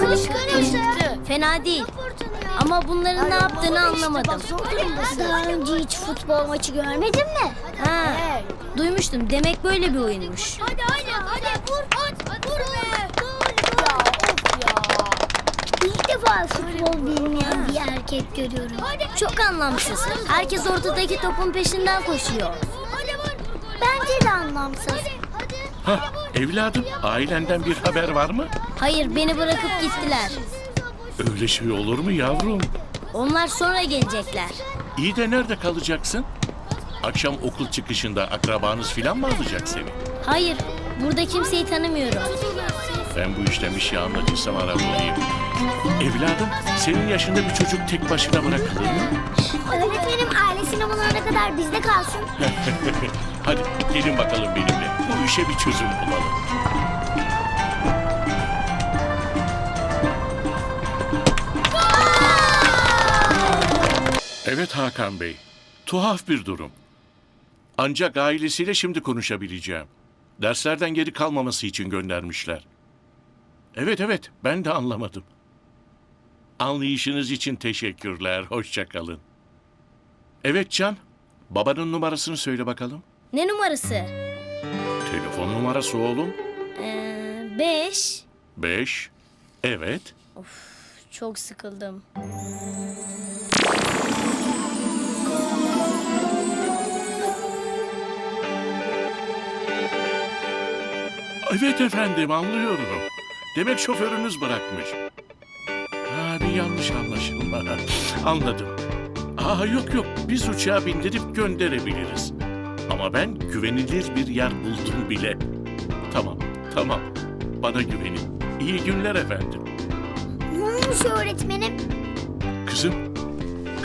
Konuşkan işte. Fena değil. Ama bunların ne yaptığını anlamadım. Daha önce hiç futbol maçı görmedin mi? Ha, duymuştum. Demek böyle bir oyunmuş. Hadi hadi hadi vur at vur be. İlk defa futbol bilmeyen bir erkek görüyorum. Çok anlamsız. Herkes ortadaki topun peşinden koşuyor. Bence de anlamsız. Hah, evladım ailenden bir haber var mı? Hayır, beni bırakıp gittiler. Öyle şey olur mu yavrum? Onlar sonra gelecekler. İyi de nerede kalacaksın? Akşam okul çıkışında akrabanız filan mı alacak seni? Hayır, burada kimseyi tanımıyorum. Ben bu işten bir şey anlatırsam aramalıyım. Evladım, senin yaşında bir çocuk tek başına bırakılır mı? Öğretmenim ailesini bulana kadar bizde kalsın. Hadi gelin bakalım benimle. İşe bir çözüm bulalım. Evet Hakan Bey. Tuhaf bir durum. Ancak ailesiyle şimdi konuşabileceğim. Derslerden geri kalmaması için göndermişler. Evet evet ben de anlamadım. Anlayışınız için teşekkürler. Hoşça kalın. Evet Can. Babanın numarasını söyle bakalım. Ne numarası? Telefon numarası oğlum. Ee, beş. Beş. Evet. Çok sıkıldım. Evet efendim anlıyorum. Demek şoförünüz bırakmış. Ha, bir yanlış anlaşılma. Anladım. Aa yok yok biz uçağa bindirip gönderebiliriz. Ama ben güvenilir bir yer buldum bile. Tamam tamam bana güvenin. İyi günler efendim. Ne olmuş öğretmenim? Kızım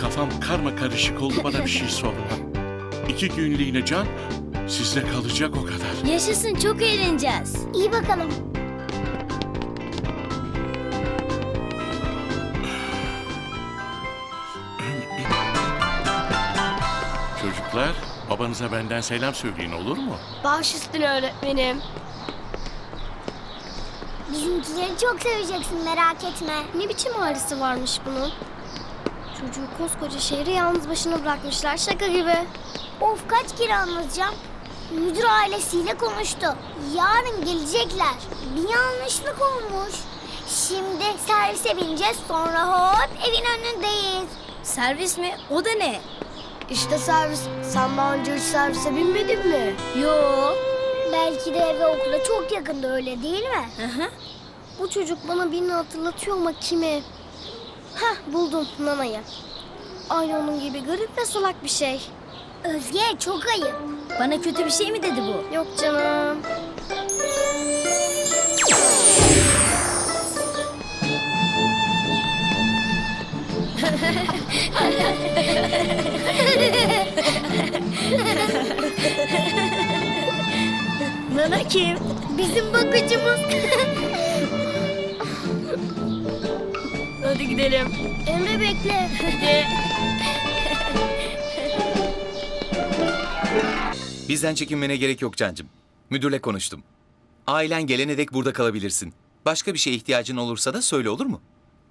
kafam karma karışık oldu bana bir şey sorma. İki günlüğüne can sizde kalacak o kadar. Yaşasın, çok eğleneceğiz. İyi bakalım. Çocuklar babanıza benden selam söyleyin olur mu? Baş üstüne öğretmenim. Bizimkileri çok seveceksin merak etme. Ne biçim ailesi varmış bunun? Çocuğu koskoca şehri yalnız başına bırakmışlar şaka gibi. Of kaç kere anlatacağım. Müdür ailesiyle konuştu. Yarın gelecekler. Bir yanlışlık olmuş. Şimdi servise bineceğiz sonra hop evin önündeyiz. Servis mi? O da ne? İşte servis. Sen daha önce hiç servise binmedin mi? Yo. Belki de eve okula çok yakında öyle değil mi? Hı hı. Bu çocuk bana birini hatırlatıyor ama kimi? Hah buldum Nana'yı. Aynı onun gibi garip ve solak bir şey. Özge çok ayıp. Bana kötü bir şey mi dedi bu? Yok canım. Nana kim? Bizim bakıcımız. Hadi gidelim. Emre bekle. Bizden çekinmene gerek yok Cancım. Müdürle konuştum. Ailen gelene dek burada kalabilirsin. Başka bir şeye ihtiyacın olursa da söyle olur mu?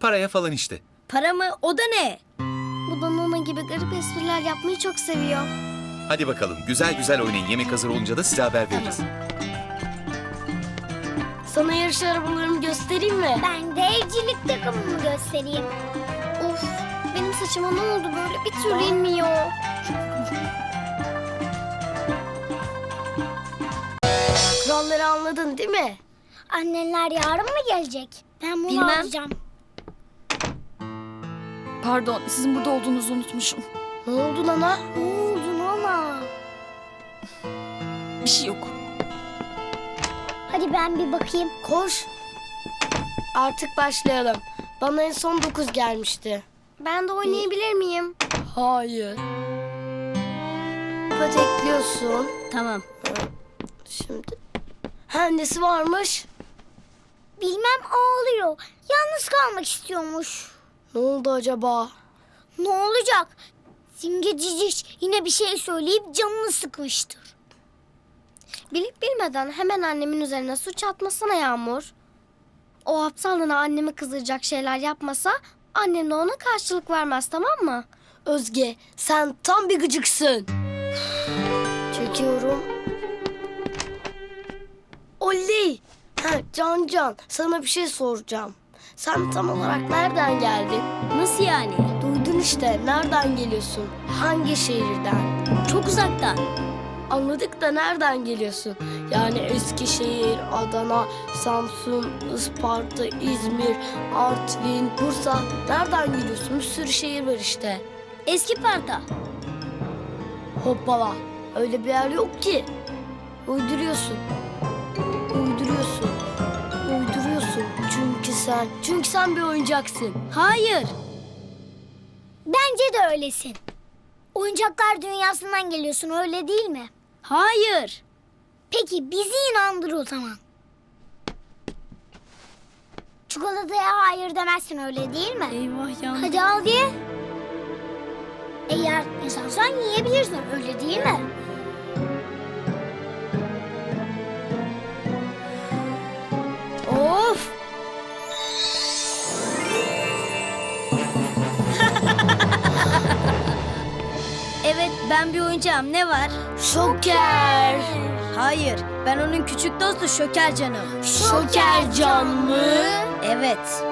Paraya falan işte. Para mı? O da ne? Bu da Nana gibi garip espriler yapmayı çok seviyor. Hadi bakalım güzel güzel oynayın. Yemek hazır olunca da size haber veririz. Sana yarış arabalarımı göstereyim mi? Ben de evcilik takımımı göstereyim. Of benim saçıma ne oldu böyle bir türlü inmiyor. Kuralları anladın değil mi? Anneler yarın mı gelecek? Ben bunu Bilmem. alacağım. Pardon, sizin burada olduğunuzu unutmuşum. Ne oldu Nana? Ne oldu Nana? Bir şey yok. Hadi ben bir bakayım. Koş. Artık başlayalım. Bana en son 9 gelmişti. Ben de oynayabilir miyim? Hayır. Patekliyorsun. Tamam. Şimdi. Ha nesi varmış? Bilmem ağlıyor. Yalnız kalmak istiyormuş. Ne oldu acaba? Ne olacak? Simge Ciciş yine bir şey söyleyip canını sıkmıştır. Bilip bilmeden hemen annemin üzerine suç atmasana Yağmur. o aptallığına annemi kızdıracak şeyler yapmasa annem de ona karşılık vermez tamam mı? Özge sen tam bir gıcıksın. Çekiyorum. Oley! Ha, Can Can sana bir şey soracağım. Sen tam olarak nereden geldin? Nasıl yani? Duydun işte nereden geliyorsun? Hangi şehirden? Çok uzaktan. Anladık da nereden geliyorsun? Yani Eskişehir, Adana, Samsun, Isparta, İzmir, Artvin, Bursa. Nereden geliyorsun? Bir sürü şehir var işte. Eski parta. Hoppala. Öyle bir yer yok ki. Uyduruyorsun. Uyduruyorsun. Sen, çünkü sen bir oyuncaksın. Hayır. Bence de öylesin. Oyuncaklar dünyasından geliyorsun öyle değil mi? Hayır. Peki bizi inandır o zaman. Çikolataya hayır demezsin öyle değil mi? Eyvah ya. Hadi al ye. Eğer insansan yiyebilirsin öyle değil mi? Of. Evet ben bir oyuncağım. Ne var? Şoker. Hayır. Ben onun küçük dostu Şoker canım. Şoker can mı? Evet.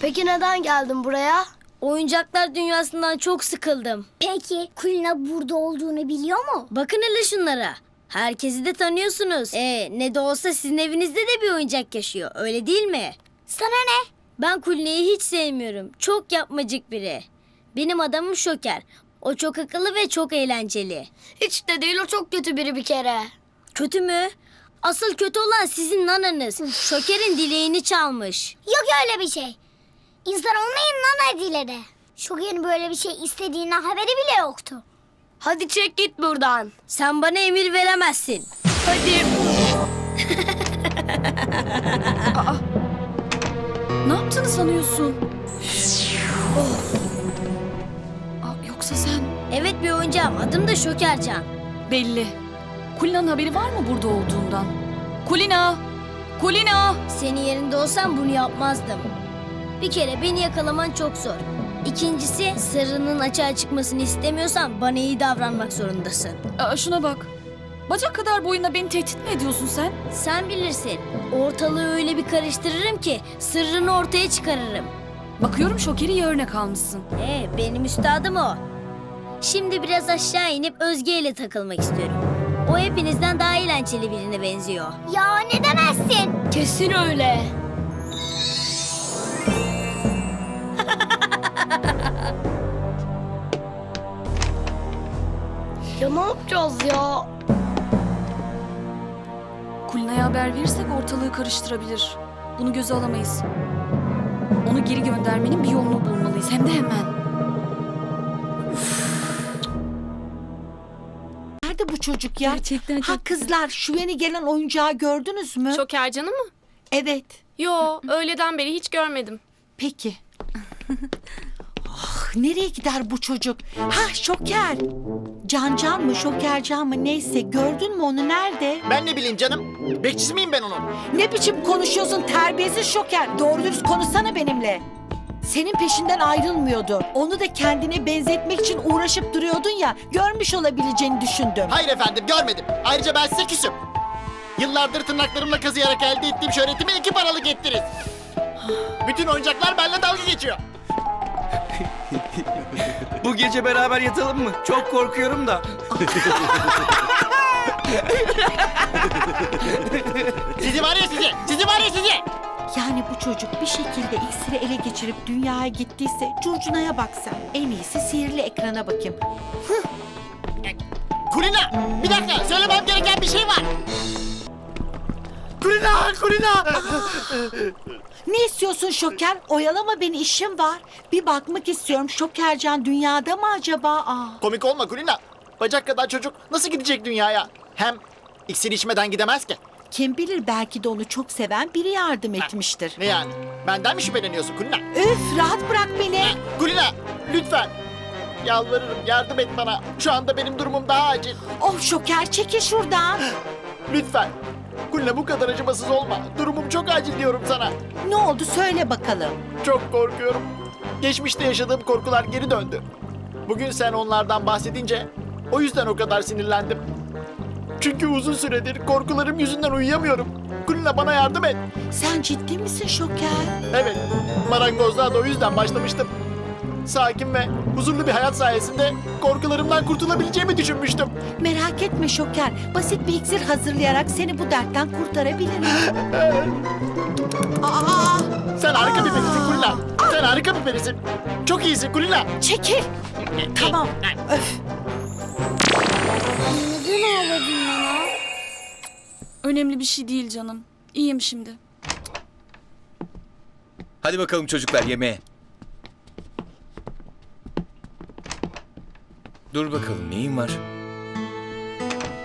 Peki neden geldin buraya? Oyuncaklar dünyasından çok sıkıldım. Peki Kulina burada olduğunu biliyor mu? Bakın hele şunlara. Herkesi de tanıyorsunuz. Ee, ne de olsa sizin evinizde de bir oyuncak yaşıyor. Öyle değil mi? Sana ne? Ben Kuline'yi hiç sevmiyorum. Çok yapmacık biri. Benim adamım Şoker. O çok akıllı ve çok eğlenceli. Hiç de değil o çok kötü biri bir kere. Kötü mü? Asıl kötü olan sizin nananız. Şoker'in dileğini çalmış. Yok öyle bir şey. İnsan olmayın lan dilere. Şoker'in böyle bir şey istediğinden haberi bile yoktu. Hadi çek git buradan. Sen bana emir veremezsin. Hadi. Ne yaptığını sanıyorsun? Oh. Evet bir oyuncağım. Adım da Şokercan. Belli. Kulina'nın haberi var mı burada olduğundan? Kulina! Kulina! Senin yerinde olsam bunu yapmazdım. Bir kere beni yakalaman çok zor. İkincisi sırrının açığa çıkmasını istemiyorsan bana iyi davranmak zorundasın. Aa, şuna bak. Bacak kadar boyunda beni tehdit mi ediyorsun sen? Sen bilirsin. Ortalığı öyle bir karıştırırım ki sırrını ortaya çıkarırım. Bakıyorum şokeri iyi örnek almışsın. Ee, benim üstadım o. Şimdi biraz aşağı inip Özge ile takılmak istiyorum. O hepinizden daha eğlenceli birine benziyor. Ya ne demezsin? Kesin öyle. ya ne yapacağız ya? Kulina'ya haber verirsek ortalığı karıştırabilir. Bunu göze alamayız. Onu geri göndermenin bir yolunu bulmalıyız. Çocuk ya? Gerçekten Ha çok kızlar şu yeni gelen oyuncağı gördünüz mü? Şoker canı mı? Evet. Yo, öğleden beri hiç görmedim. Peki. ah, nereye gider bu çocuk? Ha şoker. Can can mı şoker can mı neyse gördün mü onu nerede? Ben ne bileyim canım. Bekçisi miyim ben onun? Ne biçim konuşuyorsun terbiyesiz şoker. Doğru dürüst konuşsana benimle. Senin peşinden ayrılmıyordu. Onu da kendine benzetmek için uğraşıp duruyordun ya. Görmüş olabileceğini düşündüm. Hayır efendim görmedim. Ayrıca ben size küsüm. Yıllardır tırnaklarımla kazıyarak elde ettiğim şöhretimi iki paralık ettiniz. Bütün oyuncaklar benimle dalga geçiyor. Bu gece beraber yatalım mı? Çok korkuyorum da. Sizi var ya sizi. Sizi var ya sizi. Yani bu çocuk bir şekilde iksiri ele geçirip dünyaya gittiyse curcunaya bak sen. En iyisi sihirli ekrana bakayım. Kulina bir dakika söylemem gereken bir şey var. Kulina Kulina. Ne istiyorsun Şoker? Oyalama beni işim var. Bir bakmak istiyorum Şokercan dünyada mı acaba? Aa. Komik olma Kulina. Bacak kadar çocuk nasıl gidecek dünyaya? Hem iksir içmeden gidemez ki. Kim bilir belki de onu çok seven biri yardım etmiştir. Ne yani? Benden mi şüpheleniyorsun Kulina? Üf rahat bırak beni. Ha, Kulina lütfen. Yalvarırım yardım et bana. Şu anda benim durumum daha acil. Oh Şoker çekil şuradan. Lütfen. Kulina bu kadar acımasız olma. Durumum çok acil diyorum sana. Ne oldu söyle bakalım. Çok korkuyorum. Geçmişte yaşadığım korkular geri döndü. Bugün sen onlardan bahsedince o yüzden o kadar sinirlendim. Çünkü uzun süredir korkularım yüzünden uyuyamıyorum. Kulina bana yardım et. Sen ciddi misin Şoker? Evet, marangozluğa da o yüzden başlamıştım. Sakin ve huzurlu bir hayat sayesinde korkularımdan kurtulabileceğimi düşünmüştüm. Merak etme Şoker. Basit bir iksir hazırlayarak seni bu dertten kurtarabilirim. Aa, Sen harika bir perisin Kulina. Sen harika bir perisin. Çok iyisin Kulina. çekil. Tamam. Öf. Neden ağladın? Önemli bir şey değil canım. İyiyim şimdi. Hadi bakalım çocuklar yemeğe. Dur bakalım neyin var?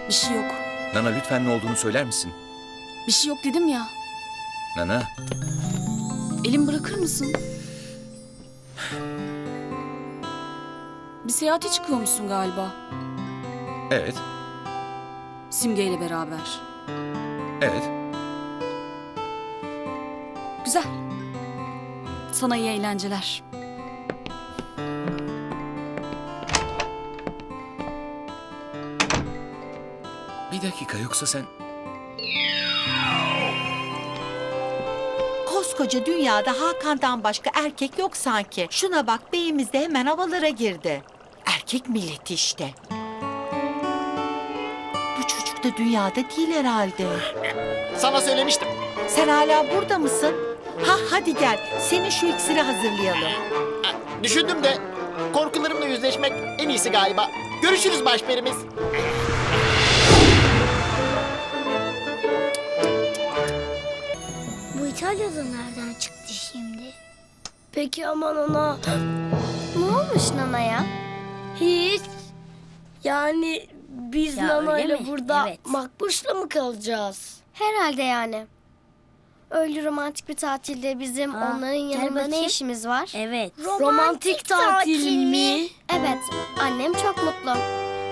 Bir şey yok. Nana lütfen ne olduğunu söyler misin? Bir şey yok dedim ya. Nana, Elim bırakır mısın? Bir seyahate çıkıyormuşsun galiba. evet, Simge ile beraber. Evet. Güzel. Sana iyi eğlenceler. Bir dakika yoksa sen... Koskoca dünyada Hakan'dan başka erkek yok sanki. Şuna bak beyimiz de hemen havalara girdi. Erkek milleti işte. Da dünyada değil herhalde. Sana söylemiştim. Sen hala burada mısın? Ha hadi gel. Senin şu iksiri hazırlayalım. Düşündüm de korkularımla yüzleşmek en iyisi galiba. Görüşürüz başperimiz. Bu İtalya'da nereden çıktı şimdi? Peki ama Nana Ne olmuş Nana'ya? hiç. Yani biz Ya öyle ile mi? burada Evet. makbuşla mı kalacağız? Herhalde yani. Öyle romantik bir tatilde bizim Aa, onların gel yanında ne bakayım. işimiz var? Evet. Romantik, tatil, mi? Evet, annem çok mutlu.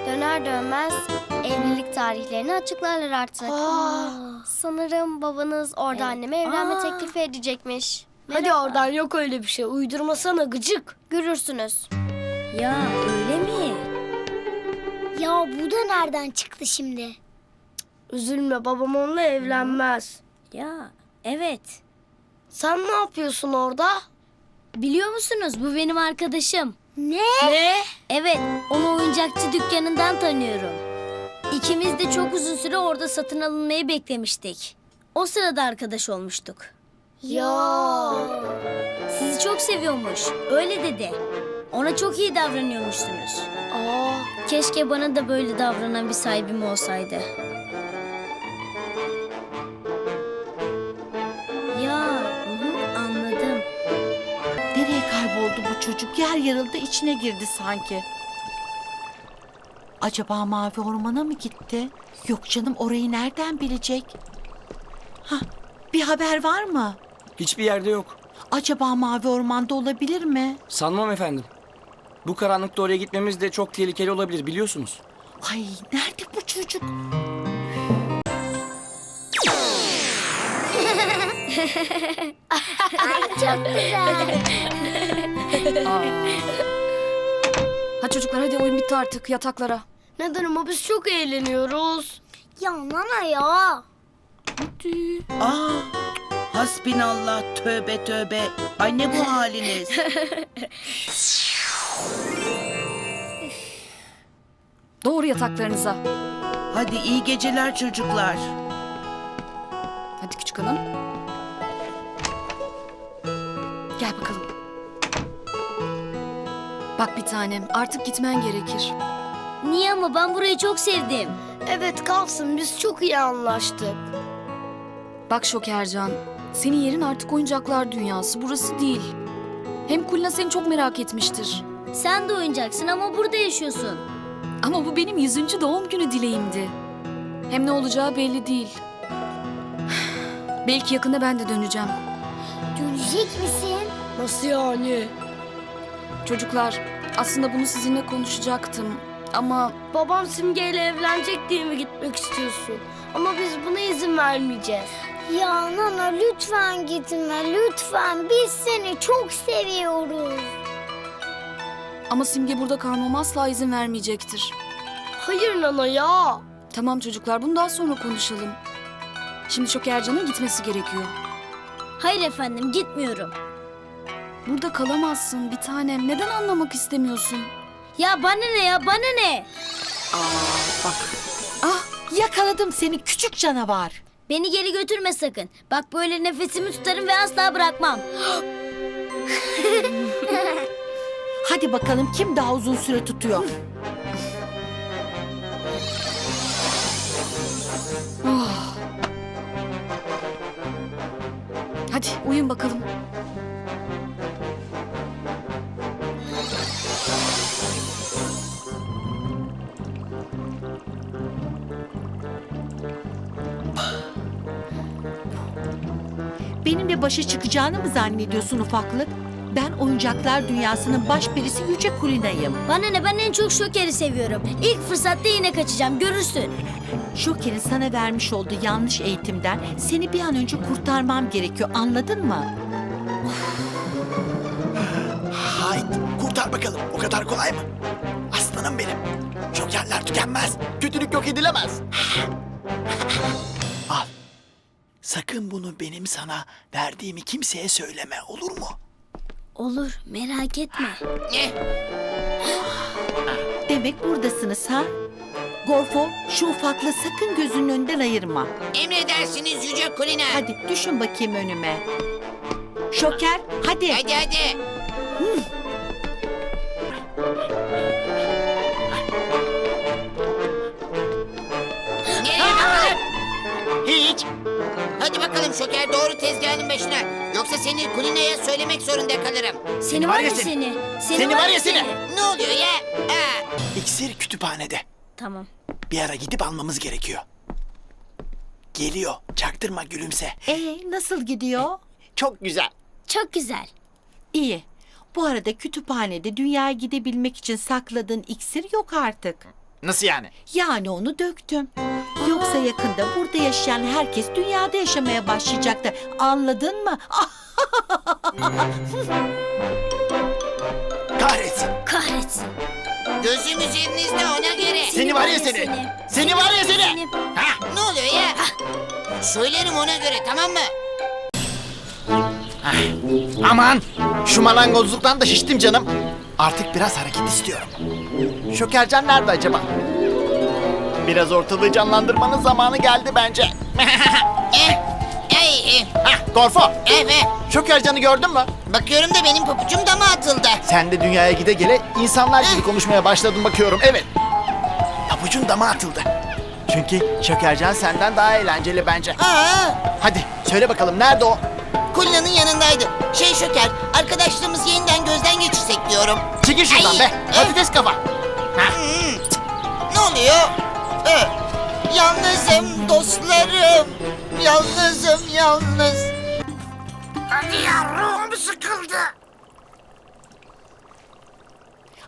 Döner dönmez evlilik tarihlerini açıklarlar artık. Aa, Sanırım babanız orada anneme evlenme Aa. teklifi edecekmiş. hadi oradan yok öyle bir şey. Uydurmasana gıcık. Görürsünüz. Ya öyle mi? Ya bu da nereden çıktı şimdi? Üzülme babam onunla evlenmez. Ya evet. Sen ne yapıyorsun orada? Biliyor musunuz bu benim arkadaşım. Ne? Ne? Evet onu oyuncakçı dükkanından tanıyorum. İkimiz de çok uzun süre orada satın alınmayı beklemiştik. O sırada arkadaş olmuştuk. Ya. Sizi çok seviyormuş. Öyle dedi. Ona çok iyi davranıyormuşsunuz. Aa, Keşke bana da böyle davranan bir sahibim olsaydı. Ya hı hı, anladım. Nereye kayboldu bu çocuk? Yer yarıldı içine girdi sanki. Acaba mavi ormana mı gitti? Yok canım orayı nereden bilecek? Hah, bir haber var mı? Hiçbir yerde yok. Acaba mavi ormanda olabilir mi? Sanmam efendim. Bu karanlıkta oraya gitmemiz de çok tehlikeli olabilir biliyorsunuz. Ay nerede bu çocuk? Çok güzel. Aa. Ha çocuklar hadi oyun bitti artık yataklara. neden ama biz çok eğleniyoruz. ya Nana ya. Aa, hasbinallah tövbe tövbe. Ay ne bu haliniz? Doğru yataklarınıza. Hadi iyi geceler çocuklar. Hadi küçük hanım. Gel bakalım. Bak bir tanem artık gitmen gerekir. Niye ama ben burayı çok sevdim. Evet kalsın biz çok iyi anlaştık. Bak Şokercan, senin yerin artık oyuncaklar dünyası, burası değil. Hem Kulina seni çok merak etmiştir. Sen de oyuncaksın ama burada yaşıyorsun. Ama bu benim yüzüncü doğum günü dileğimdi. Hem ne olacağı belli değil. Belki yakında ben de döneceğim. Dönecek misin? Nasıl yani? Çocuklar, aslında bunu sizinle konuşacaktım. Ama Babam Simge ile evlenecek diye mi gitmek istiyorsun? Ama biz buna izin vermeyeceğiz. Ya Nana lütfen gitme lütfen. Biz seni çok seviyoruz. Ama Simge burada kalmama asla izin vermeyecektir. Hayır Nana ya. Tamam çocuklar bunu daha sonra konuşalım. Şimdi Şokercan'ın gitmesi gerekiyor. Hayır efendim gitmiyorum. Burada kalamazsın bir tanem. Neden anlamak istemiyorsun? Ya bana ne ya bana ne? Ah yakaladım seni küçük canavar. Beni geri götürme sakın. Bak böyle nefesimi tutarım ve asla bırakmam. Hadi bakalım kim daha uzun süre tutuyor. Oh. Hadi uyun bakalım. Benimle başa çıkacağını mı zannediyorsun ufaklık? Ben oyuncaklar dünyasının baş perisi Yüce Kulina'yım. Bana ne ben en çok şokeri seviyorum. İlk fırsatta yine kaçacağım görürsün. Şoker'in sana vermiş olduğu yanlış eğitimden seni bir an önce kurtarmam gerekiyor anladın mı? Haydi kurtar bakalım. O kadar kolay mı? Aslanım benim. Jokerler tükenmez. Kötülük yok edilemez. Al. Sakın bunu benim sana verdiğimi kimseye söyleme olur mu? Olur merak etme. Demek buradasınız ha? Gorfo şu ufaklığı sakın gözünün önünden ayırma. Emredersiniz Yüce Kulina. Hadi düşün bakayım önüme. Şoker hadi. Hadi hadi. Nereye Bakalım Şoker doğru tezgahın başına. Yoksa seni Kulina'ya söylemek zorunda kalırım. Seni var ya seni. Seni var ya seni. Ne oluyor ya? Ha. İksir kütüphanede. Tamam. Bir ara gidip almamız gerekiyor. Geliyor. Çaktırma gülümse. Ee, nasıl gidiyor? Çok güzel. Çok güzel. İyi. Bu arada kütüphanede dünyaya gidebilmek için sakladığın iksir yok artık. Nasıl yani? Yani onu döktüm. Yoksa yakında burada yaşayan herkes dünyada yaşamaya başlayacaktı. Anladın mı? Ah, Kahretsin. Kahretsin. Gözüm üzerinizde ona göre. Seni var ya seni. Seni var ya seni. Ha? Ne oluyor ya? Söylerim ona göre tamam mı? Aman! Şu marangozluktan da şiştim canım. Artık biraz hareket istiyorum. Şokercan nerede acaba? Biraz ortalığı canlandırmanın zamanı geldi bence. Eh, eh, Hah, Gorfo! evet. Şokercan'ı gördün mü? Bakıyorum da benim papucum dama atıldı. Sen de dünyaya gide gele insanlar gibi konuşmaya başladın bakıyorum. Evet. Pabucun dama atıldı. Çünkü Şokercan senden daha eğlenceli bence. Aa, Hadi söyle bakalım nerede o? Kulina'nın yanındaydı. Şey Şoker, arkadaşlığımızı yeniden gözden geçirsek diyorum. Çekil şuradan Ay, be. eh. Patates kafa. Hmm. Ne oluyor? Eh, Yalnızım dostlarım. Yalnızım yalnız. Hadi ya ruhum sıkıldı.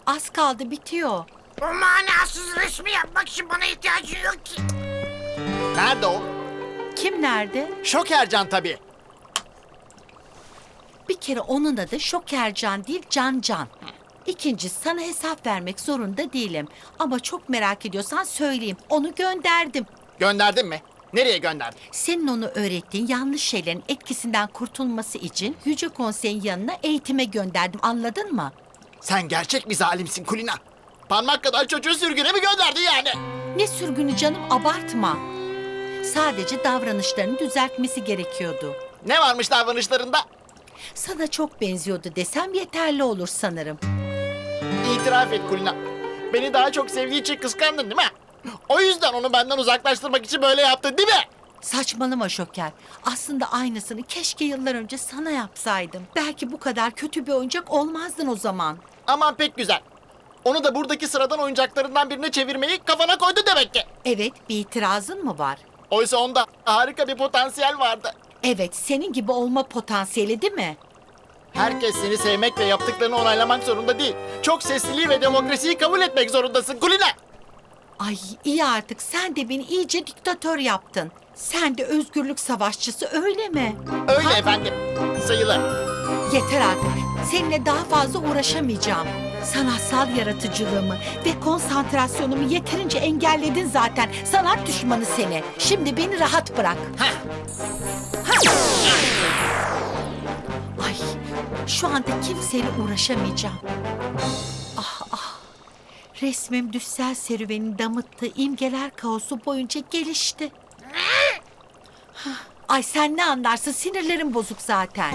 Az kaldı bitiyor. Bu manasız resmi yapmak için bana ihtiyacın yok ki. Nerede o? Kim nerede? Şokercan tabii. Bir kere onun adı Şokercan değil Can Can. İkinci sana hesap vermek zorunda değilim. Ama çok merak ediyorsan söyleyeyim. Onu gönderdim. Gönderdin mi? Nereye gönderdin? Senin onu öğrettiğin yanlış şeylerin etkisinden kurtulması için Yüce Konsey'in yanına eğitime gönderdim. Anladın mı? Sen gerçek bir zalimsin Kulina. Parmak kadar çocuğu sürgüne mi gönderdin yani? Ne sürgünü canım abartma. Sadece davranışlarını düzeltmesi gerekiyordu. Ne varmış davranışlarında? Sana çok benziyordu desem yeterli olur sanırım. İtiraf et Kulina. Beni daha çok sevdiği için kıskandın değil mi? O yüzden onu benden uzaklaştırmak için böyle yaptın değil mi? Saçmalama Şoker. Aslında aynısını keşke yıllar önce sana yapsaydım. Belki bu kadar kötü bir oyuncak olmazdın o zaman. Aman pek güzel. Onu da buradaki sıradan oyuncaklarından birine çevirmeyi kafana koydu demek ki. Evet, bir itirazın mı var? Oysa onda harika bir potansiyel vardı. Evet, senin gibi olma potansiyeli değil mi? Herkes seni sevmek ve yaptıklarını onaylamak zorunda değil. Çok sesliliği ve demokrasiyi kabul etmek zorundasın Kulina. Ay iyi artık sen de beni iyice diktatör yaptın. Sen de özgürlük savaşçısı öyle mi? Öyle Ha? efendim. Sayılır. Yeter artık. Seninle daha fazla uğraşamayacağım. Sanatsal yaratıcılığımı ve konsantrasyonumu yeterince engelledin zaten. Sanat düşmanı seni. Şimdi beni rahat bırak. Heh. Ay şu anda kimseyle uğraşamayacağım. Ah ah. Resmim düşsel serüvenin damıttığı imgeler kaosu boyunca gelişti. Ay sen ne anlarsın sinirlerim bozuk zaten.